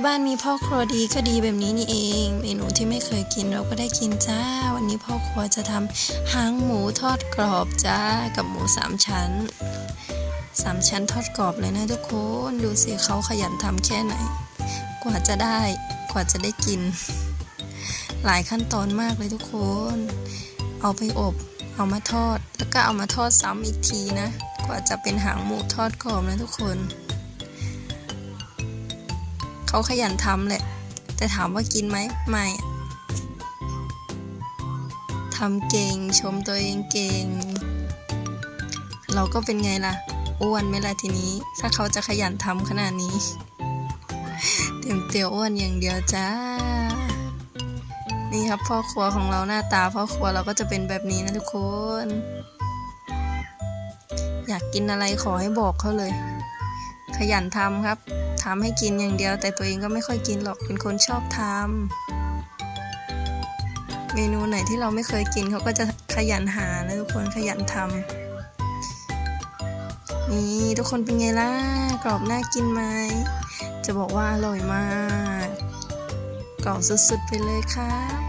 ที่บ้านมีพ่อครัวดีก็ดีแบบนี้นี่เอง เมนูที่ไม่เคยกินเราก็ได้กินจ้า วันนี้พ่อครัวจะทำหางหมูทอดกรอบจ้า กับหมูสามชั้นสามชั้นทอดกรอบเลยนะทุกคน ดูสิเขาขยันทำแค่ไหน กว่าจะได้ กว่าจะได้กิน หลายขั้นตอนมากเลยทุกคน เอาไปอบ เอามาทอด แล้วก็เอามาทอดซ้ำอีกทีนะ กว่าจะเป็นหางหมูทอดกรอบนะทุกคน เขาขยันทำแหละ แต่ถามว่ากินไหมไม่ทำเก่งชมตัวเองเก่ง เราก็เป็นไงล่ะ อ้วนไหมล่ะทีนี้ ถ้าเขาจะขยันทำขนาดนี้ เต็มเตียวอ้วนอย่างเดียวจ้า นี่ครับพ่อครัวของเราหน้าตาพ่อครัวเราก็จะเป็นแบบนี้นะทุกคน อยากกินอะไรขอให้บอกเขาเลย ขยันทำครับทำให้กินอย่างเดียว แต่ตัวเองก็ไม่ค่อยกินหรอกเป็นคนชอบทำเมนูไหนที่เราไม่เคยกินเขาก็จะขยันหานะทุกคนขยันทำนี่ทุกคนเป็นไงล่ะกรอบน่ากินไหมจะบอกว่าอร่อยมากกรอบสุดๆไปเลยครับ